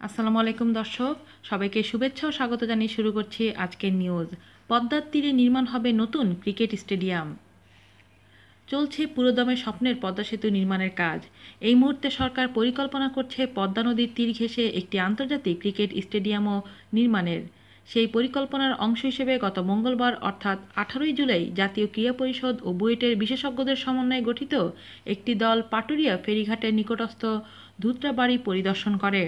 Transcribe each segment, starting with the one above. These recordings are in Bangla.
আসসালামু আলাইকুম দর্শক, সবাইকে শুভেচ্ছা ও স্বাগত জানিয়ে শুরু করছি আজকের নিউজ পদ্মার তীরে নির্মাণ হবে নতুন ক্রিকেট স্টেডিয়াম। চলছে পুরোদমে স্বপ্নের পদ্মা সেতু নির্মাণের কাজ। এই মুহূর্তে সরকার পরিকল্পনা করছে পদ্মা নদীর তীর ঘেঁষে একটি আন্তর্জাতিক ক্রিকেট স্টেডিয়ামও নির্মাণের। সেই পরিকল্পনার অংশ হিসেবে গত মঙ্গলবার, অর্থাৎ আঠারোই জুলাই, জাতীয় ক্রীড়া পরিষদ ও বুয়েটের বিশেষজ্ঞদের সমন্বয়ে গঠিত একটি দল পাটুরিয়া ফেরিঘাটের নিকটস্থ ধুত্রাবাড়ি পরিদর্শন করে।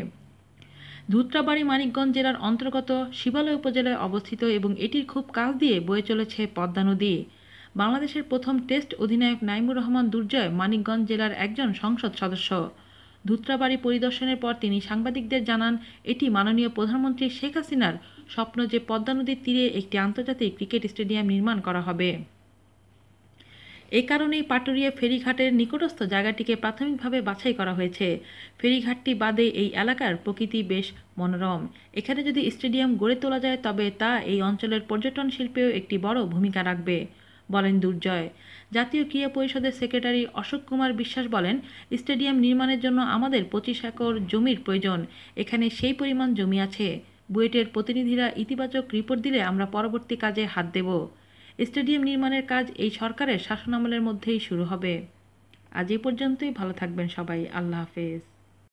ধুত্রাবাড়ি মানিকগঞ্জ জেলার অন্তর্গত শিবালয় উপজেলায় অবস্থিত এবং এটির খুব কাছ দিয়ে বয়ে চলেছে পদ্মা নদী। বাংলাদেশের প্রথম টেস্ট অধিনায়ক নাইমুর রহমান দুর্জয় মানিকগঞ্জ জেলার একজন সংসদ সদস্য। ধুত্রাবাড়ি পরিদর্শনের পর তিনি সাংবাদিকদের জানান, এটি মাননীয় প্রধানমন্ত্রী শেখ হাসিনার স্বপ্ন যে পদ্মা নদীর তীরে একটি আন্তর্জাতিক ক্রিকেট স্টেডিয়াম নির্মাণ করা হবে। এ কারণেই পাটুরিয়া ফেরিঘাটের নিকটস্থ জায়গাটিকে প্রাথমিকভাবে বাছাই করা হয়েছে। ফেরিঘাটটি বাদে এই এলাকার প্রকৃতি বেশ মনোরম। এখানে যদি স্টেডিয়াম গড়ে তোলা যায়, তবে তা এই অঞ্চলের পর্যটন শিল্পেও একটি বড় ভূমিকা রাখবে, বলেন দুর্জয়। জাতীয় ক্রীড়া পরিষদের সেক্রেটারি অশোক কুমার বিশ্বাস বলেন, স্টেডিয়াম নির্মাণের জন্য আমাদের পঁচিশ একর জমির প্রয়োজন। এখানে সেই পরিমাণ জমি আছে। বুয়েটের প্রতিনিধিরা ইতিবাচক রিপোর্ট দিলে আমরা পরবর্তী কাজে হাত দেব। স্টেডিয়াম নির্মাণের কাজ এই সরকারের শাসনামলের মধ্যেই শুরু হবে। আজ এই পর্যন্তই, ভালো থাকবেন সবাই। আল্লাহ হাফেজ।